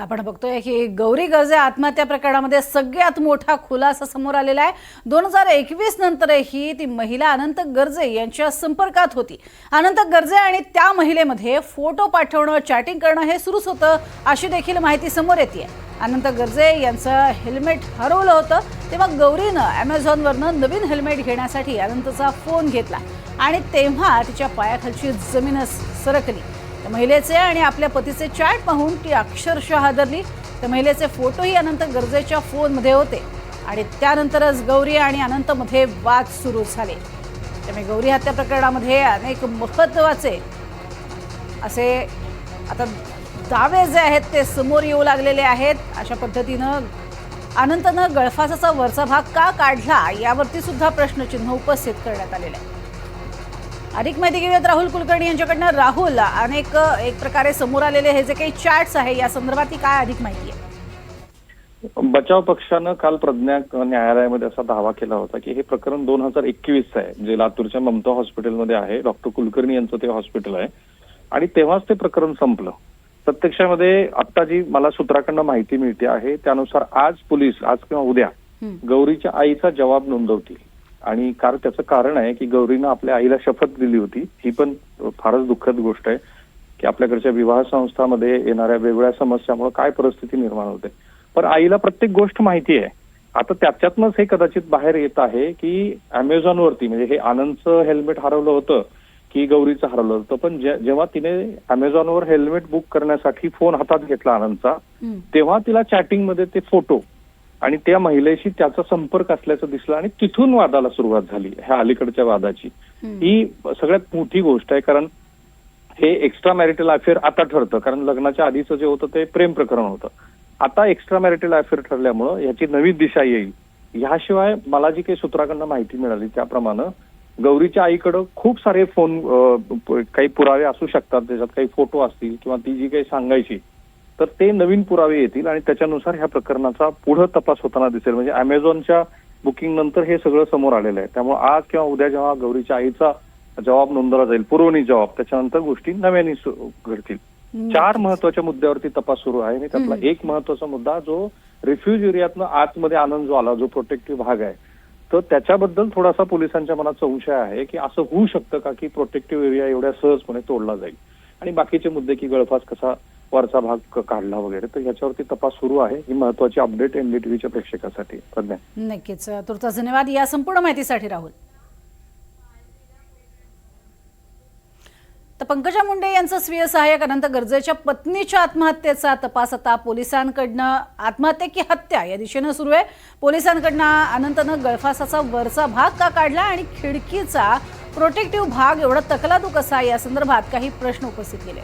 आपण बघतोय की गौरी गर्जे आत्महत्या प्रकरणामध्ये सगळ्यात मोठा खुलासा समोर आलेला आहे. दोन हजार एकवीस नंतरही ती महिला अनंत गर्जे यांच्या संपर्कात होती. अनंत गर्जे आणि त्या महिलेमध्ये फोटो पाठवणं चॅटिंग करणं हे सुरूच होतं अशी देखील माहिती समोर येते अनंत गर्जे यांचं हेल्मेट हरवलं होतं तेव्हा गौरीनं ॲमेझॉनवरनं नवीन हेल्मेट घेण्यासाठी अनंतचा फोन घेतला आणि तेव्हा तिच्या पायाखालची जमीनच सरकली. त्या महिलेचे आणि आपल्या पतीचे चॅट पाहून ती अक्षरशः हादरली. त्या महिलेचे फोटोही अनंत गरजेच्या फोनमध्ये होते. आणि त्यानंतरच गौरी आणि अनंतमध्ये वाद सुरू झाले. त्यामुळे गौरी हत्या प्रकरणामध्ये अनेक महत्त्वाचे असे आता दावे जे आहेत ते समोर येऊ लागलेले आहेत. अशा पद्धतीनं अनंतनं गळफासाचा वरचा भाग का काढला यावरती सुद्धा प्रश्नचिन्ह उपस्थित करण्यात आलेलं आहे. अधिक माहिती घेऊयात राहुल कुलकर्णी यांच्याकडनं. राहुल अनेक एक प्रकारे समोर आलेले हे जे काही चॅट्स आहे या संदर्भात ती काय अधिक माहिती आहे? बचाव पक्षानं काल प्रज्ञा न्यायालयामध्ये असा दावा केला होता की हे प्रकरण दोन हजार एकवीसचं आहे. जे लातूरच्या ममता हॉस्पिटलमध्ये आहे. डॉक्टर कुलकर्णी यांचं ते हॉस्पिटल आहे. आणि तेव्हाच ते प्रकरण संपलं. प्रत्यक्षामध्ये आता जी मला सूत्राकडनं माहिती मिळते आहे त्यानुसार आज पोलीस आज किंवा उद्या. गौरीच्या आईचा जबाब नोंदवतील. आणि कारण त्याचं कारण आहे की गौरीनं आपल्या आईला शपथ दिली होती. ही पण फारच दुःखद गोष्ट आहे की आपल्याकडच्या विवाह संस्थामध्ये येणाऱ्या वेगवेगळ्या समस्यामुळे काय परिस्थिती निर्माण होते. पण आईला प्रत्येक गोष्ट माहिती आहे. आता त्याच्यातनंच हे कदाचित बाहेर येत आहे की अमेझॉनवरती म्हणजे हे आनंदचं हेल्मेट हरवलं होतं की गौरीचं हरवलं होतं. पण जेव्हा तिने अमेझॉनवर हेल्मेट बुक करण्यासाठी फोन हातात घेतला आनंदचा. तेव्हा तिला चॅटिंगमध्ये ते फोटो आणि त्या महिलेशी त्याचा संपर्क असल्याचं दिसलं आणि तिथून वादाला सुरुवात झाली ह्या अलीकडच्या वादाची. हं. सगळ्यात मोठी गोष्ट आहे कारण हे एक्स्ट्रा मॅरिटल अफेअर आता ठरतं कारण लग्नाच्या आधीचं जे होतं ते प्रेम प्रकरण होतं. आता एक्स्ट्रा मॅरिटल अफेअर ठरल्यामुळं याची नवी दिशा येईल. ह्याशिवाय मला जी काही सूत्राकडनं माहिती मिळाली त्याप्रमाणे गौरीच्या आईकडं खूप सारे फोन काही पुरावे असू शकतात त्याच्यात काही फोटो असतील किंवा ती जी काही सांगायची तर ते नवीन पुरावे येतील आणि त्याच्यानुसार ह्या प्रकरणाचा पुढे तपास होताना दिसेल. म्हणजे अमेझॉनच्या बुकिंग नंतर हे सगळं समोर आलेलं आहे. त्यामुळे आज किंवा उद्या जेव्हा गौरीच्या आईचा जबाब नोंदवला जाईल पुरवणी जबाब त्याच्यानंतर गोष्टी नव्याने घडतील. चार महत्त्वाच्या मुद्द्यावरती तपास सुरू आहे आणि त्यातला. एक महत्त्वाचा मुद्दा जो रिफ्युज एरियातनं आतमध्ये आनंद जो आला जो प्रोटेक्टिव्ह भाग आहे तर त्याच्याबद्दल थोडासा पोलिसांच्या मनात संशय आहे की असं होऊ शकतं का की प्रोटेक्टिव्ह एरिया एवढ्या सहजपणे तोडला जाईल. आणि बाकीचे मुद्दे की गळफास कसा दुपारचा भाग काढला वगैरे तर याच्यावरती तपास सुरू आहे. ही महत्वाची अपडेट एनडीटीव्हीच्या प्रेक्षकासाठी. प्रज्ञा नक्कीच. तुर्तास धन्यवाद. या संपूर्ण माहितीसाठी राहुल. तर पंकजा मुंडे यांचं स्वीय सहाय्यक अनंत गरजेच्या पत्नीच्या आत्महत्येचा तपास आता पोलिसांकडनं आत्महत्या की हत्या या दिशेनं सुरू आहे. पोलिसांकडनं अनंतनं गळफासाचा वरचा भाग का काढला आणि खिडकीचा प्रोटेक्टिव्ह भाग एवढा तकला तू कसा या संदर्भात काही प्रश्न उपस्थित केले.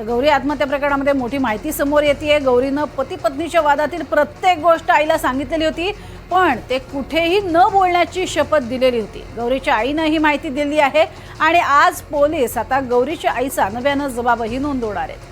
तर गौरी आत्महत्या प्रकरणामध्ये मोठी माहिती समोर येते गौरीनं पती पत्नीच्या वादातील प्रत्येक गोष्ट आईला सांगितलेली होती पण ते कुठेही न बोलण्याची शपथ दिलेली होती. गौरीच्या आईनं ही माहिती दिली आहे आणि आज पोलीस आता गौरीच्या आईचा नव्यानं जबाबही नोंदवणार आहेत.